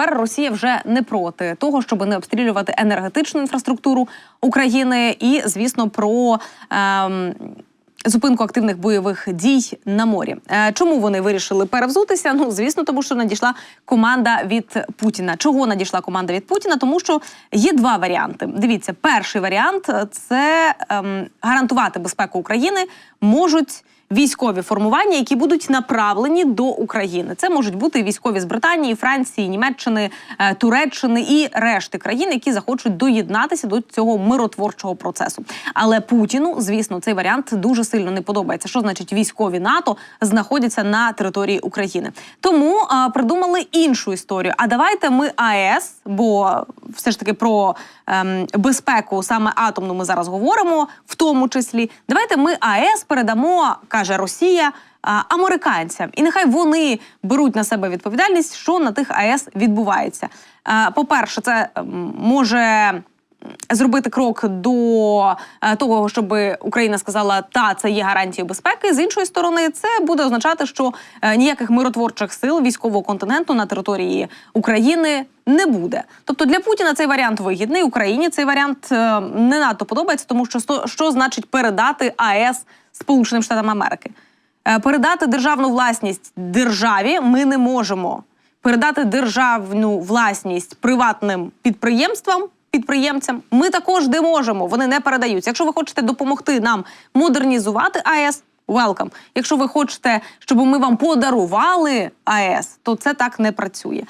тепер Росія вже не проти того, щоб не обстрілювати енергетичну інфраструктуру України, і звісно про. Ем, Зупинку активних бойових дій на морі. Е, Чому вони вирішили перевзутися? Ну звісно, тому що надійшла команда від Путіна. Чого надійшла команда від Путіна? Тому що є два варіанти. Дивіться, перший варіант це ем, гарантувати безпеку України можуть. Військові формування, які будуть направлені до України, це можуть бути військові з Британії, Франції, Німеччини, е, Туреччини і решти країн, які захочуть доєднатися до цього миротворчого процесу. Але Путіну, звісно, цей варіант дуже сильно не подобається. Що значить військові НАТО знаходяться на території України? Тому е, придумали іншу історію. А давайте ми АЕС, бо все ж таки про ем, безпеку саме атомну ми зараз говоримо, в тому числі. Давайте ми АЕС передамо, каже Росія. Американцям, і нехай вони беруть на себе відповідальність, що на тих АЕС відбувається. Е, По-перше, це ем, може зробити крок до е, того, щоб Україна сказала, та це є гарантією безпеки. З іншої сторони, це буде означати, що е, ніяких миротворчих сил військового континенту на території України не буде. Тобто для Путіна цей варіант вигідний. Україні цей варіант е, не надто подобається, тому що що значить передати АЕС Сполученим Штатам Америки. Передати державну власність державі ми не можемо. Передати державну власність приватним підприємствам. Підприємцям ми також не можемо. Вони не передаються. Якщо ви хочете допомогти нам модернізувати АЕС, welcome. Якщо ви хочете, щоб ми вам подарували АЕС, то це так не працює.